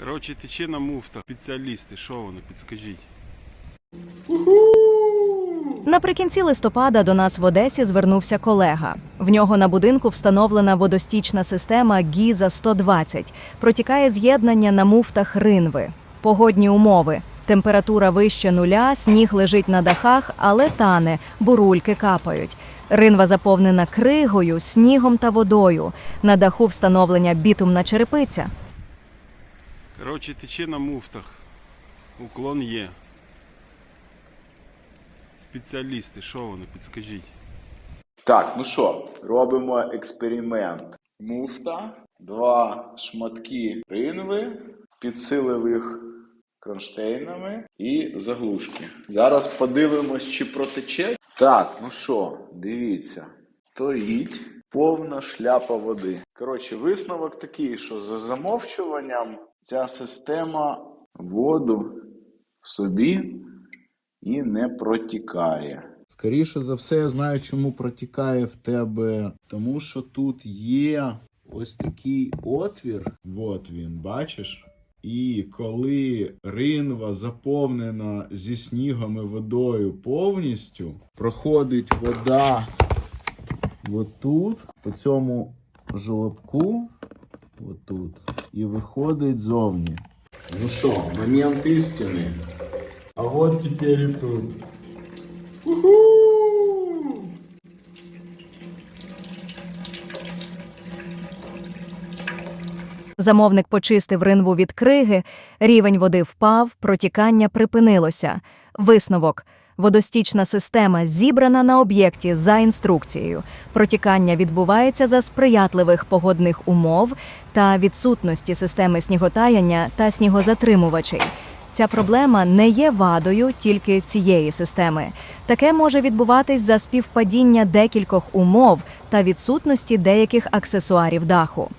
Коротше, тече на муфтах. Спеціалісти, що вони, підскажіть. Наприкінці листопада до нас в Одесі звернувся колега. В нього на будинку встановлена водостічна система Гіза 120 Протікає з'єднання на муфтах ринви. Погодні умови. Температура вище нуля, сніг лежить на дахах, але тане, бурульки капають. Ринва заповнена кригою, снігом та водою. На даху встановлення бітумна черепиця. Коротше, тече на муфтах. Уклон є. Спеціалісти, що вони, підскажіть. Так, ну що, робимо експеримент. Муфта, два шматки ринви, підсилив їх кронштейнами і заглушки. Зараз подивимось, чи протече. Так, ну що, дивіться, стоїть повна шляпа води. Коротше, висновок такий, що за замовчуванням ця система воду в собі і не протікає. Скоріше за все, я знаю, чому протікає в тебе. Тому що тут є ось такий отвір. От він, бачиш? І коли ринва заповнена зі снігом і водою повністю, проходить вода отут, по цьому жолобку, отут, і виходить зовні. Ну що, момент істини. А от тепер і тут. Замовник почистив ринву від криги, рівень води впав, протікання припинилося. Висновок. Водостічна система зібрана на об'єкті за інструкцією. Протікання відбувається за сприятливих погодних умов та відсутності системи сніготаяння та снігозатримувачей. Ця проблема не є вадою тільки цієї системи. Таке може відбуватись за співпадіння декількох умов та відсутності деяких аксесуарів даху.